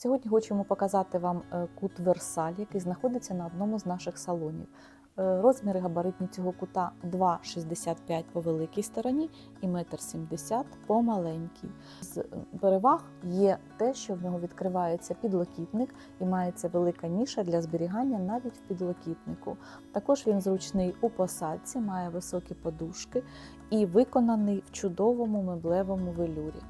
Сьогодні хочемо показати вам е, кут Версаль, який знаходиться на одному з наших салонів. Е, Розміри габаритні цього кута 2,65 по великій стороні і 1,70 м по маленькій. З е, переваг є те, що в нього відкривається підлокітник і мається велика ніша для зберігання навіть в підлокітнику. Також він зручний у посадці, має високі подушки і виконаний в чудовому меблевому велюрі,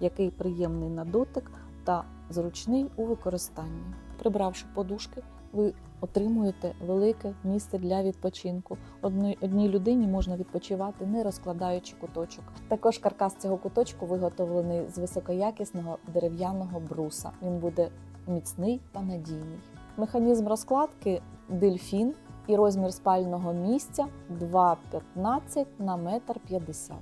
який приємний на дотик та зручний у використанні. Прибравши подушки, ви отримуєте велике місце для відпочинку. Одній, людині можна відпочивати, не розкладаючи куточок. Також каркас цього куточку виготовлений з високоякісного дерев'яного бруса. Він буде міцний та надійний. Механізм розкладки дельфін і розмір спального місця 2,15 на 1,50 м.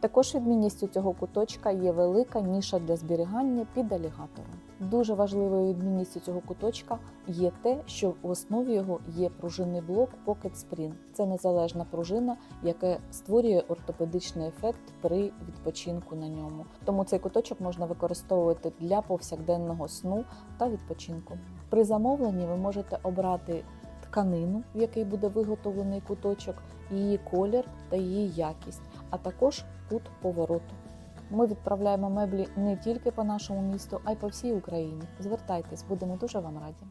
Також відмінністю цього куточка є велика ніша для зберігання під алігатором. Дуже важливою відмінністю цього куточка є те, що в основі його є пружинний блок Pocket Spring. Це незалежна пружина, яка створює ортопедичний ефект при відпочинку на ньому. Тому цей куточок можна використовувати для повсякденного сну та відпочинку. При замовленні ви можете обрати тканину, в якій буде виготовлений куточок, її колір та її якість, а також кут повороту. Ми відправляємо меблі не тільки по нашому місту, а й по всій Україні. Звертайтесь, будемо дуже вам раді.